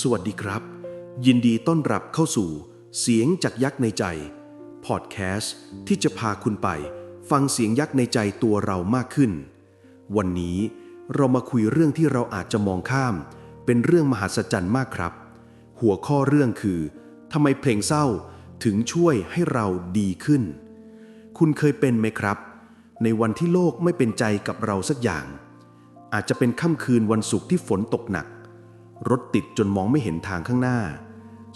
สวัสดีครับ ยินดีต้อนรับเข้าสู่ เสียงจากยักษ์ในใจพอดแคสต์ที่จะพาคุณไป ฟังเสียงยักษ์ในใจตัวเรามากขึ้น วันนี้เรามาคุยเรื่องที่เราอาจจะมองข้าม เป็นเรื่องมหัศจรรย์มากครับ หัวข้อเรื่องคือทำไมเพลงเศร้าถึงช่วยให้เราดีขึ้น คุณเคยเป็นไหมครับ ในวันที่โลกไม่เป็นใจกับเราสักอย่าง อาจจะเป็นค่ำคืนวันศุกร์ที่ฝนตกหนัก รถติดจนมองไม่เห็นทางข้างหน้า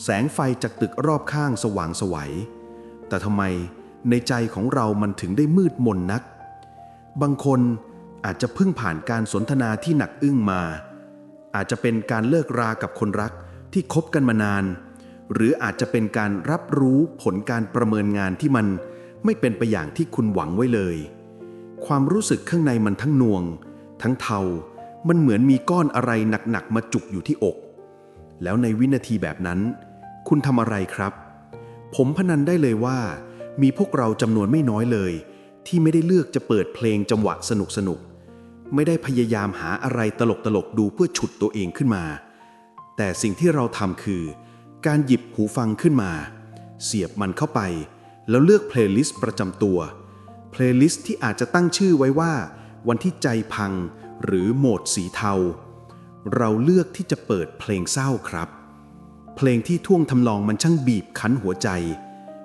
แสงไฟจากตึกรอบข้างสว่างไสวัย แต่ทำไมในใจของเรามันถึงได้มืดมนนัก บางคนอาจจะเพิ่งผ่านการสนทนาที่หนักอึ้งมา อาจจะเป็นการเลิกรากับคนรักที่คบกันมานาน หรืออาจจะเป็นการรับรู้ผลการประเมินงานที่มันไม่เป็นไปอย่างที่คุณหวังไว้เลย ความรู้สึกข้างในมันทั้งน่วง ทั้งเทา มันเหมือนมีก้อนอะไรหนักๆมาจุกอยู่ที่อก แล้วในวินาทีแบบนั้น คุณทำอะไรครับ ผมพนันได้เลยว่า มีพวกเราจำนวนไม่น้อยเลย ที่ไม่ได้เลือกจะเปิดเพลงจังหวะสนุกสนุกๆไม่ได้พยายามหาอะไรตลกๆดูเพื่อฉุดตัวเองขึ้นมา แต่สิ่งที่เราทำคือ การหยิบหูฟังขึ้นมา เสียบมันเข้าไป แล้วเลือกเพลย์ลิสต์ประจำตัวเพลย์ลิสต์ที่อาจจะตั้งชื่อไว้ว่า วันที่ใจพัง หรือโหมดสีเทา เราเลือกที่จะเปิดเพลงเศร้าครับ เพลงที่ท่วงทำนองมันช่างบีบคั้นหัวใจ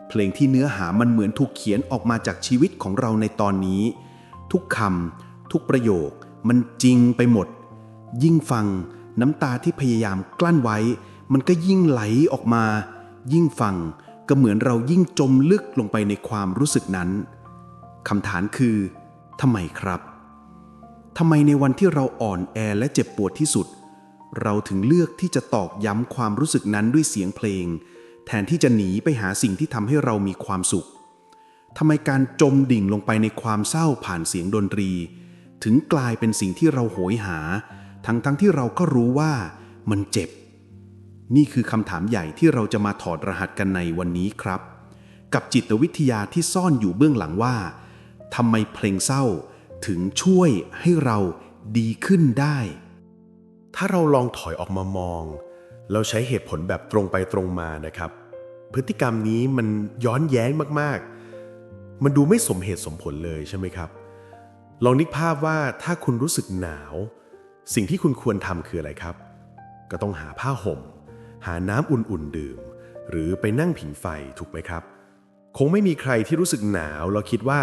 เพลงที่เนื้อหามันเหมือนถูกเขียนออกมาจากชีวิตของเราในตอนนี้ ทุกคำทุกประโยค มันจริงไปหมด ยิ่งฟังน้ำตาที่พยายามกลั้นไว้ มันก็ยิ่งไหลออกมา ยิ่งฟังก็เหมือนเรายิ่งจมลึกลงไปในความรู้สึกนั้นคำถามคือทำไมครับ ทำไมในวันที่เราอ่อนแอและเจ็บปวดที่สุด เราถึงเลือกที่จะตอกย้ำความรู้สึกนั้นด้วยเสียงเพลง แทนที่จะหนีไปหาสิ่งที่ทำให้เรามีความสุขทำไมการจมดิ่งลงไปในความเศร้าผ่านเสียงดนตรี ถึงกลายเป็นสิ่งที่เราโหยหา ทั้งทั้งที่เราก็รู้ว่ามันเจ็บ นี่คือคำถามใหญ่ที่เราจะมาถอดรหัสกันในวันนี้ครับ กับจิตวิทยาที่ซ่อนอยู่เบื้องหลังว่าทำไมเพลงเศร้า ถึงช่วยให้เราดีขึ้นได้ ถ้าเราลองถอยออกมามอง เราใช้เหตุผลแบบตรงไปตรงมานะครับ พฤติกรรมนี้มันย้อนแย้งมากๆ มันดูไม่สมเหตุสมผลเลยใช่ไหมครับ ลองนึกภาพว่าถ้าคุณรู้สึกหนาว สิ่งที่คุณควรทำคืออะไรครับ ก็ต้องหาผ้าห่ม หาน้ำอุ่นๆดื่ม หรือไปนั่งผิงไฟถูกไหมครับ คงไม่มีใครที่รู้สึกหนาวแล้วคิดว่า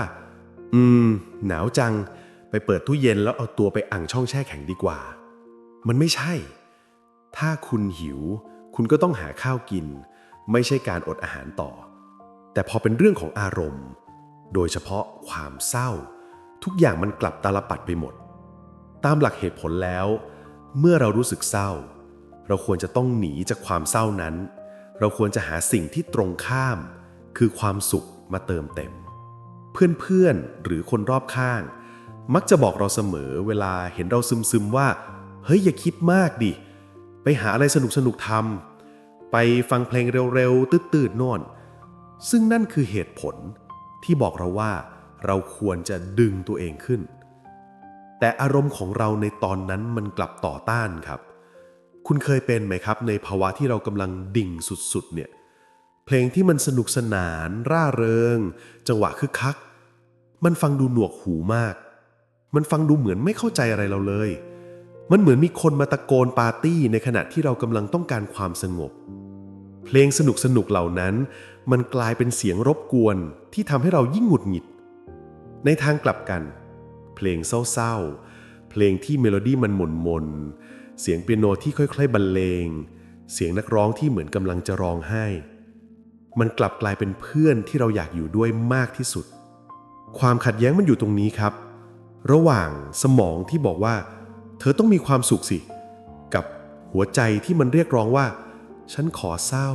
อืม หนาวจัง ไปเปิดตู้เย็นแล้วเอาตัวไปอ่างช่องแช่แข็งดีกว่า มันไม่ใช่ ถ้าคุณหิว คุณก็ต้องหาข้าวกิน ไม่ใช่การอดอาหารต่อ แต่พอเป็นเรื่องของอารมณ์ โดยเฉพาะความเศร้า ทุกอย่างมันกลับตาลปัดไปหมด ตามหลักเหตุผลแล้ว เมื่อเรารู้สึกเศร้า เราควรจะต้องหนีจากความเศร้านั้น เราควรจะหาสิ่งที่ตรงข้าม คือความสุขมาเติมเต็ม เพื่อนๆ หรือคนรอบข้าง มักจะบอกเราเสมอเวลาเห็นเราซึมๆว่า เฮ้ยอย่าคิดมากดิ ไปหาอะไรสนุกๆทำไปฟังเพลงเร็วๆ ตืดๆน่นซึ่งนั่นคือเหตุผลที่บอกเราว่า เราควรจะดึงตัวเองขึ้น แต่อารมณ์ของเราในตอนนั้นมันกลับต่อต้านครับ คุณเคยเป็นไหมครับ ในภาวะที่เรากำลังดิ่งสุดๆเนี่ยเพลงที่มันสนุกสนาน ร่าเริง จังหวะคึกคัก มันฟังดูหนวกหูมาก มันฟังดูเหมือนไม่เข้าใจอะไรเราเลย มันเหมือนมีคนมาตะโกนปาร์ตี้ในขณะที่เรากำลังต้องการความสงบ เพลงสนุกสนุกๆเหล่านั้น มันกลายเป็นเสียงรบกวนที่ทำให้เรายิ่งหงุดหงิด ในทางกลับกัน เพลงเศร้าๆ เพลงที่เมโลดี้มันหม่นมนๆเสียงเปียโนที่ค่อยๆบรรเลง เสียงนักร้องที่เหมือนกำลังจะร้องไห้ มันกลับกลายเป็นเพื่อนที่เราอยากอยู่ด้วยมากที่สุด ความขัดแย้งมันอยู่ตรงนี้ครับ ระหว่างสมองที่บอกว่า เธอต้องมีความสุขสิ กับหัวใจที่มันเรียกร้องว่า ฉันขอเศร้า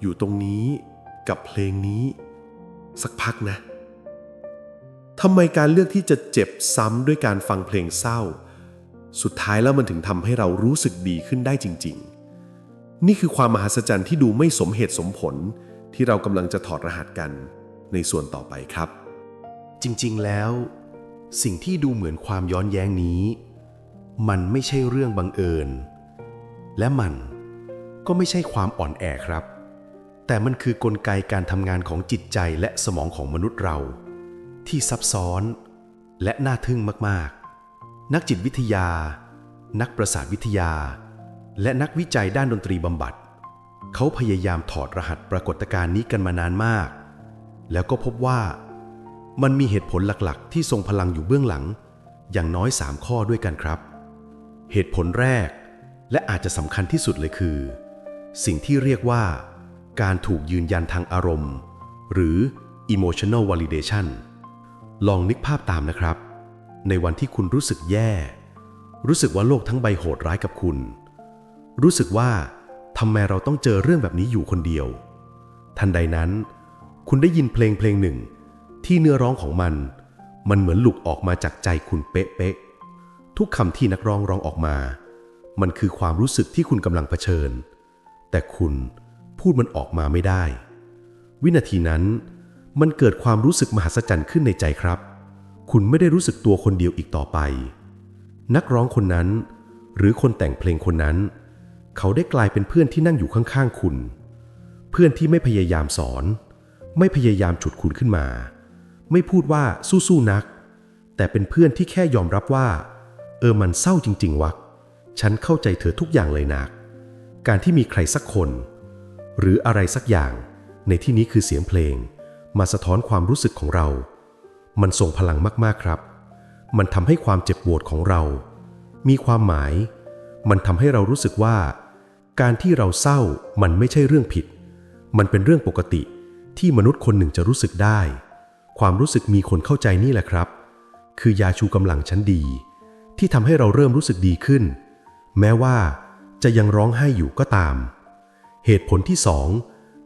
อยู่ตรงนี้ กับเพลงนี้ สักพักนะทำไมการเลือกที่จะเจ็บซ้ำด้วยการฟังเพลงเศร้า สุดท้ายแล้วมันถึงทำให้เรารู้สึกดีขึ้นได้จริง ๆ นี่คือความมหัศจรรย์ที่ดูไม่สมเหตุสมผล ที่เรากำลังจะถอดรหัสกันในส่วนต่อไปครับ จริงๆ แล้ว สิ่งที่ดูเหมือนความย้อนแย้งนี้ มันไม่ใช่เรื่องบังเอิญ และมันก็ไม่ใช่ความอ่อนแอครับ แต่มันคือกลไกการทำงานของจิตใจและสมองของมนุษย์เรา ที่ซับซ้อนและน่าทึ่งมากๆ นักจิตวิทยา นักประสาทวิทยา และนักวิจัยด้านดนตรีบำบัด เขาพยายามถอดรหัสปรากฏการณ์นี้กันมานานมาก แล้วก็พบว่า มันมีเหตุผลหลักๆ ที่ทรงพลังอยู่เบื้องหลัง อย่างน้อย 3 ข้อด้วยกันครับ เหตุผลแรก และอาจจะสำคัญที่สุดเลยคือ สิ่งที่เรียกว่า การถูกยืนยันทางอารมณ์ หรือ emotional validation ลองนึกภาพตามนะครับ ในวันที่คุณรู้สึกแย่ รู้สึกว่าโลกทั้งใบโหดร้ายกับคุณ รู้สึกว่าทำไมเราต้องเจอเรื่องแบบนี้อยู่คนเดียว ทันใดนั้น คุณได้ยินเพลงเพลงหนึ่ง ที่เนื้อร้องของมัน มันเหมือนหลุกออกมาจากใจคุณเป๊ะๆทุกคำที่นักร้องร้องออกมา มันคือความรู้สึกที่คุณกำลังเผชิญ แต่คุณพูดมันออกมาไม่ได้ วินาทีนั้น มันเกิดความรู้สึกมหัศจรรย์ขึ้นในใจครับ คุณไม่ได้รู้สึกตัวคนเดียวอีกต่อไป นักร้องคนนั้น หรือคนแต่งเพลงคนนั้น เขาได้กลายเป็นเพื่อนที่นั่งอยู่ข้างๆคุณ เพื่อนที่ไม่พยายามสอน ไม่พยายามฉุดคุณขึ้นมา ไม่พูดว่าสู้ๆนัก แต่เป็นเพื่อนที่แค่ยอมรับว่า เออมันเศร้าจริง ๆวะฉันเข้าใจเธอทุกอย่างเลยนัก การที่มีใครสักคน หรืออะไรสักอย่าง ในที่นี้คือเสียงเพลง มาสะท้อนความรู้สึกของเรา มันทรงพลังมากๆครับ มันทำให้ความเจ็บปวดของเรา มีความหมาย มันทำให้เรารู้สึกว่า การที่เราเศร้ามันไม่ใช่เรื่องผิด มันเป็นเรื่องปกติที่มนุษย์คนหนึ่งจะรู้สึกได้ ความรู้สึกมีคนเข้าใจนี่แหละครับ คือยาชูกำลังชั้นดี ที่ทำให้เราเริ่มรู้สึกดีขึ้น แม้ว่าจะยังร้องไห้อยู่ก็ตาม เหตุผลที่สอง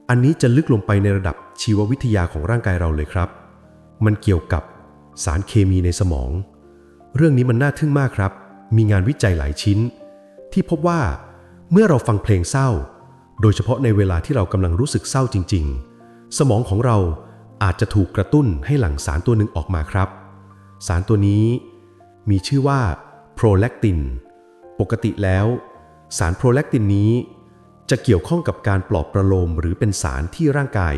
อันนี้จะลึกลงไปในระดับชีววิทยาของร่างกายเราเลยครับ มันเกี่ยวกับสารเคมีในสมอง เรื่องนี้มันน่าทึ่งมากครับ มีงานวิจัยหลายชิ้น ที่พบว่าเมื่อเราฟังเพลงเศร้า โดยเฉพาะในเวลาที่เรากำลังรู้สึกเศร้าจริง ๆ สมองของเรา อาจจะถูกกระตุ้นให้หลั่งสารตัวหนึ่งออกมาครับ สารตัวนี้มีชื่อว่าโปรแลคติน ปกติแล้ว สารโปรแลคตินนี้ จะเกี่ยวข้องกับการปลอบประโลมหรือเป็นสารที่ร่างกาย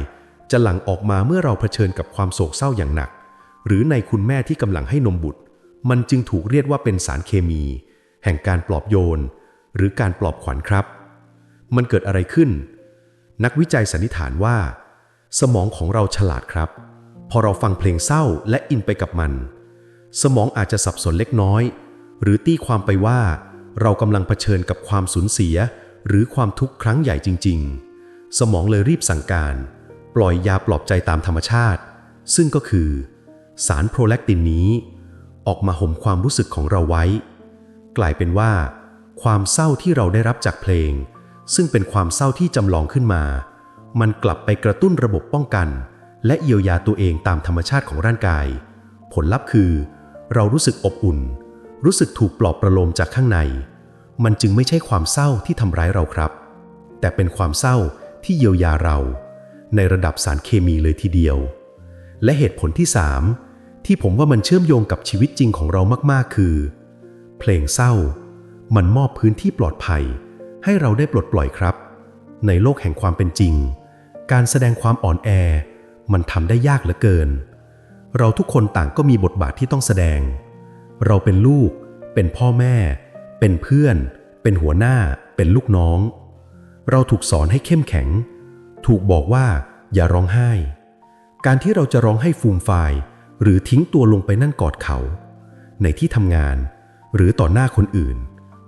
จะหลั่งออกมาเมื่อเราเผชิญกับความโศกเศร้าอย่างหนัก หรือในคุณแม่ที่กำลังให้นมบุตร มันจึงถูกเรียกว่าเป็นสารเคมี แห่งการปลอบโยน หรือการปลอบขวัญครับ มันเกิดอะไรขึ้น นักวิจัยสันนิษฐานว่า สมองของเราฉลาดครับ พอเราฟังเพลงเศร้าและอินไปกับมัน สมองอาจจะสับสนเล็กน้อย หรือตีความไปว่า เรากำลังเผชิญกับความสูญเสีย หรือความทุกข์ครั้งใหญ่จริง ๆ สมองเลยรีบสั่งการ ปล่อยยาปลอบใจตามธรรมชาติ ซึ่งก็คือ สารโปรแลคตินนี้ ออกมาห่มความรู้สึกของเราไว้ กลายเป็นว่า ความเศร้าที่เราได้รับจากเพลง ซึ่งเป็นความเศร้าที่จำลองขึ้นมา มันกลับไปกระตุ้นระบบป้องกัน และเยียวยาตัวเองตามธรรมชาติของร่างกาย ผลลัพธ์คือ เรารู้สึกอบอุ่น รู้สึกถูกปลอบประโลมจากข้างใน มันจึงไม่ใช่ความเศร้าที่ทำร้ายเราครับ แต่เป็นความเศร้าที่เยียวยาเรา ในระดับสารเคมีเลยทีเดียว และเหตุผลที่ 3 ที่ผมว่ามันเชื่อมโยงกับชีวิตจริงของเรามากๆ คือ เพลงเศร้า มันมอบพื้นที่ปลอดภัย ให้เราได้ปลดปล่อยครับ ในโลกแห่งความเป็นจริง การแสดงความอ่อนแอ มันทำได้ยากเหลือเกิน เราทุกคนต่างก็มีบทบาทที่ต้องแสดง เราเป็นลูก เป็นพ่อแม่ เป็นเพื่อน เป็นหัวหน้า เป็นลูกน้อง เราถูกสอนให้เข้มแข็ง ถูกบอกว่าอย่าร้องไห้ การที่เราจะร้องให้ฟูมฟายหรือทิ้งตัวลงไปนั่นกอดเขา ในที่ทำงาน หรือต่อหน้าคนอื่น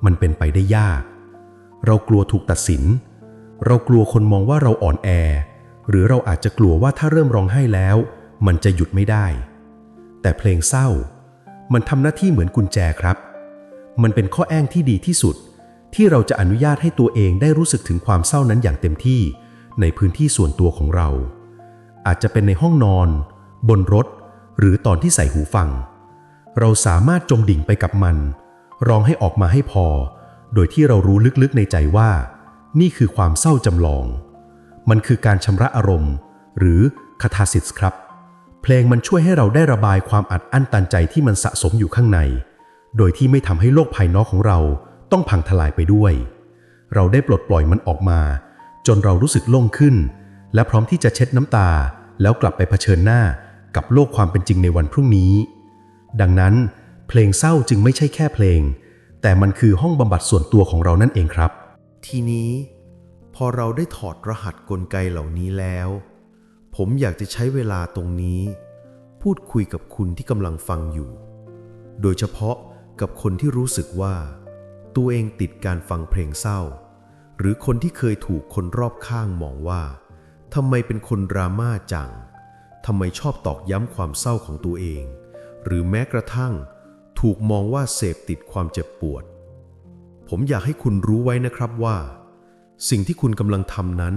มันเป็นไปได้ยาก เรากลัวถูกตัดสิน เรากลัวคนมองว่าเราอ่อนแอ หรือเราอาจจะกลัวว่าถ้าเริ่มร้องไห้แล้ว มันจะหยุดไม่ได้ แต่เพลงเศร้า มันทำหน้าที่เหมือนกุญแจครับ มันเป็นข้อแอ้งที่ดีที่สุด ที่เราจะอนุญาตให้ตัวเองได้รู้สึกถึงความเศร้านั้นอย่างเต็มที่ ในพื้นที่ส่วนตัวของเรา อาจจะเป็นในห้องนอน บนรถ หรือตอนที่ใส่หูฟัง เราสามารถจมดิ่งไปกับมัน ร้องให้ออกมาให้พอ โดยที่เรารู้ลึกๆในใจว่า นี่คือความเศร้าจำลอง มันคือการชำระอารมณ์ หรือคาทาซิสครับ เพลงมันช่วยให้เราได้ระบายความอัดอั้นตันใจที่มันสะสมอยู่ข้างใน โดยที่ไม่ทำให้โลกภายนอกของเราต้องพังทลายไปด้วย เราได้ปลดปล่อยมันออกมา จนเรารู้สึกโล่งขึ้น และพร้อมที่จะเช็ดน้ำตา แล้วกลับไปเผชิญหน้ากับโลกความเป็นจริงในวันพรุ่งนี้ ดังนั้น เพลงเศร้าจึงไม่ใช่แค่เพลง แต่มันคือห้องบำบัดส่วนตัวของเรานั่นเองครับ ทีนี้ อเราได้ถอดรหัสกลไกเหล่านี้แล้ว ผมอยากจะใช้เวลาตรงนี้ พูดคุยกับคุณที่กำลังฟังอยู่ โดยเฉพาะกับคนที่รู้สึกว่า ตัวเองติดการฟังเพลงเศร้า หรือคนที่เคยถูกคนรอบข้างมองว่าทำไมเป็นคนดราม่าจังทำไมชอบตอกย้ำความเศร้าของตัวเอง หรือแม้กระทั่ง ถูกมองว่าเสพติดความเจ็บปวด ผมอยากให้คุณรู้ไว้นะครับว่า สิ่งที่คุณกำลังทำนั้น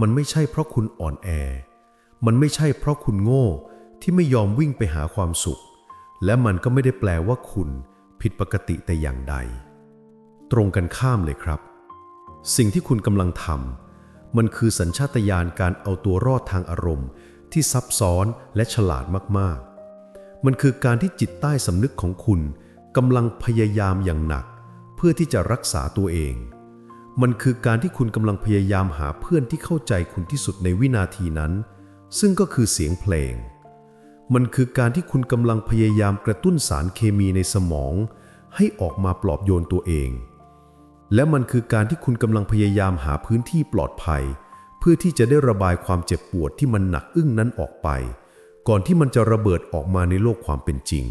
มันไม่ใช่เพราะคุณอ่อนแอ มันไม่ใช่เพราะคุณโง่ที่ไม่ยอมวิ่งไปหาความสุข และมันก็ไม่ได้แปลว่าคุณผิดปกติแต่อย่างใด ตรงกันข้ามเลยครับ สิ่งที่คุณกำลังทำมันคือสัญชาตญาณการเอาตัวรอดทางอารมณ์ ที่ซับซ้อนและฉลาดมากๆ มันคือการที่จิตใต้สำนึกของคุณกำลังพยายามอย่างหนัก เพื่อที่จะรักษาตัวเอง มันคือการที่คุณกำลังพยายามหาเพื่อนที่เข้าใจคุณที่สุดในวินาทีนั้น ซึ่งก็คือเสียงเพลง มันคือการที่คุณกำลังพยายามกระตุ้นสารเคมีในสมอง ให้ออกมาปลอบโยนตัวเอง และมันคือการที่คุณกำลังพยายามหาพื้นที่ปลอดภัย เพื่อที่จะได้ระบายความเจ็บปวดที่มันหนักอึ้งนั้นออกไป ก่อนที่มันจะระเบิดออกมาในโลกความเป็นจริง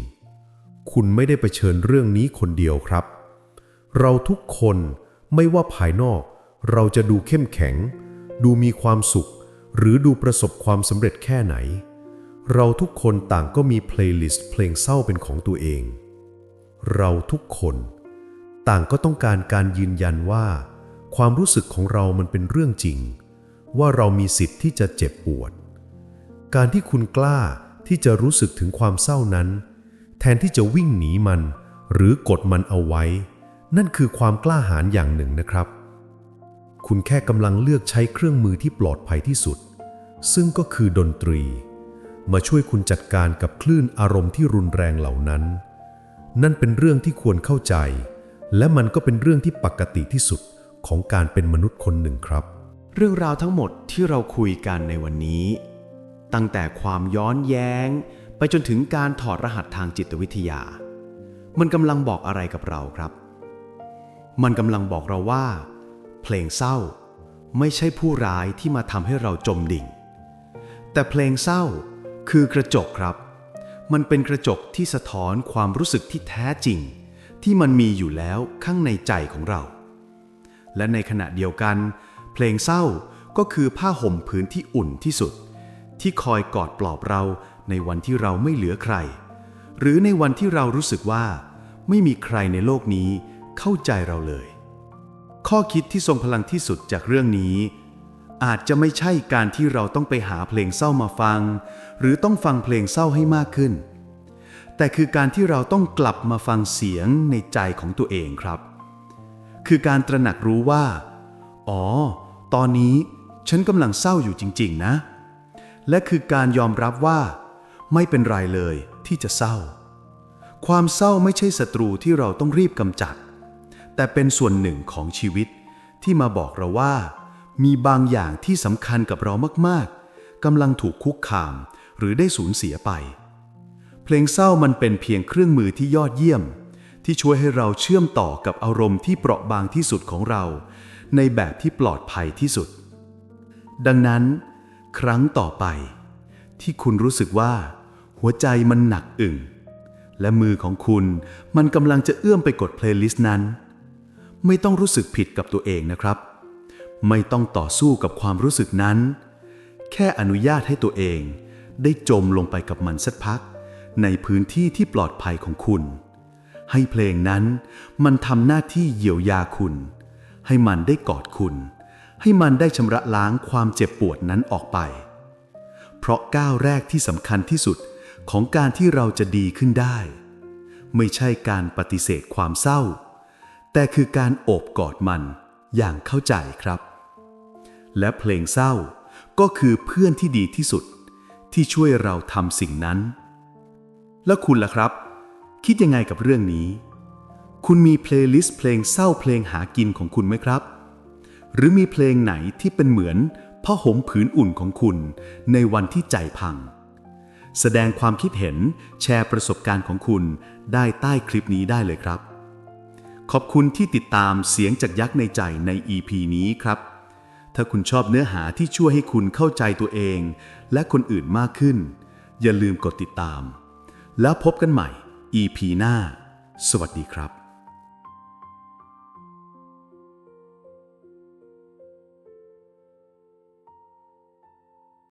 คุณไม่ได้ไปเชิญเรื่องนี้คนเดียวครับ เราทุกคน ไม่ว่าภายนอกเราจะดูเข้มแข็ง ดูมีความสุข หรือดูประสบความสำเร็จแค่ไหน เราทุกคนต่างก็มีเพลย์ลิสต์เพลงเศร้าเป็นของตัวเอง เราทุกคน ต่างก็ต้องการการยืนยันว่า ความรู้สึกของเรามันเป็นเรื่องจริง ว่าเรามีสิทธิ์ที่จะเจ็บปวด การที่คุณกล้าที่จะรู้สึกถึงความเศร้านั้น แทนที่จะวิ่งหนีมัน หรือกดมันเอาไว้ นั่นคือความกล้าหาญอย่างหนึ่งนะครับ คุณแค่กำลังเลือกใช้เครื่องมือที่ปลอดภัยที่สุด ซึ่งก็คือดนตรี มาช่วยคุณจัดการกับคลื่นอารมณ์ที่รุนแรงเหล่านั้น นั่นเป็นเรื่องที่ควรเข้าใจ และมันก็เป็นเรื่องที่ปกติที่สุดของการเป็นมนุษย์คนหนึ่งครับ เรื่องราวทั้งหมดที่เราคุยกันในวันนี้ ตั้งแต่ความย้อนแย้ง ไปจนถึงการถอดรหัสทางจิตวิทยา มันกำลังบอกอะไรกับเราครับ มันกำลังบอกเราว่า เพลงเศร้าไม่ใช่ผู้ร้ายที่มาทำให้เราจมดิ่ง แต่เพลงเศร้าคือกระจกครับ มันเป็นกระจกที่สะท้อนความรู้สึกที่แท้จริง ที่มันมีอยู่แล้วข้างในใจของเรา และในขณะเดียวกัน เพลงเศร้าก็คือผ้าห่มผืนที่อุ่นที่สุด ที่คอยกอดปลอบเราในวันที่เราไม่เหลือใคร หรือในวันที่เรารู้สึกว่า ไม่มีใครในโลกนี้ เข้าใจเราเลย ข้อคิดที่ทรงพลังที่สุดจากเรื่องนี้ อาจจะไม่ใช่การที่เราต้องไปหาเพลงเศร้ามาฟัง หรือต้องฟังเพลงเศร้าให้มากขึ้น แต่คือการที่เราต้องกลับมาฟังเสียงในใจของตัวเองครับ คือการตระหนักรู้ว่า อ๋อ ตอนนี้ฉันกำลังเศร้าอยู่จริง ๆ นะ และคือการยอมรับว่า ไม่เป็นไรเลยที่จะเศร้า ความเศร้าไม่ใช่ศัตรูที่เราต้องรีบกำจัด แต่เป็นส่วนหนึ่งของชีวิต ที่มาบอกเราว่า มีบางอย่างที่สำคัญกับเรามากๆกำลังถูกคุกคาม หรือได้สูญเสียไป เพลงเศร้ามันเป็นเพียงเครื่องมือที่ยอดเยี่ยม ที่ช่วยให้เราเชื่อมต่อกับอารมณ์ที่เปราะบางที่สุดของเรา ในแบบที่ปลอดภัยที่สุด ดังนั้น ครั้งต่อไป ที่คุณรู้สึกว่า หัวใจมันหนักอึ่งและมือของคุณมันกำลังจะเอื้อมไปกดเพลย์ลิสต์นั้น ไม่ต้องรู้สึกผิดกับตัวเองนะครับ ไม่ต้องต่อสู้กับความรู้สึกนั้น แค่อนุญาตให้ตัวเองได้จมลงไปกับมันสักพัก ในพื้นที่ที่ปลอดภัยของคุณ ให้เพลงนั้นมันทำหน้าที่เยียวยาคุณ ให้มันได้กอดคุณ ให้มันได้ชำระล้างความเจ็บปวดนั้นออกไป เพราะก้าวแรกที่สำคัญที่สุดของการที่เราจะดีขึ้นได้ ไม่ใช่การปฏิเสธความเศร้า แต่คือการโอบกอดมันอย่างเข้าใจครับ และเพลงเศร้าก็คือเพื่อนที่ดีที่สุด ที่ช่วยเราทำสิ่งนั้น แล้วคุณล่ะครับ คิดยังไงกับเรื่องนี้ คุณมีเพลย์ลิสต์เพลงเศร้าเพลงหากินของคุณไหมครับ หรือมีเพลงไหนที่เป็นเหมือนผ้าห่มผืนอุ่นของคุณในวันที่ใจพัง แสดงความคิดเห็นแชร์ประสบการณ์ของคุณได้ใต้คลิปนี้ได้เลยครับ ขอบคุณที่ติดตามเสียงจากยักษ์ในใจใน EP นี้ครับ ถ้าคุณชอบเนื้อหาที่ช่วยให้คุณเข้าใจตัวเอง และคนอื่นมากขึ้น อย่าลืมกดติดตาม แล้วพบกันใหม่ EP หน้า สวัสดีครับ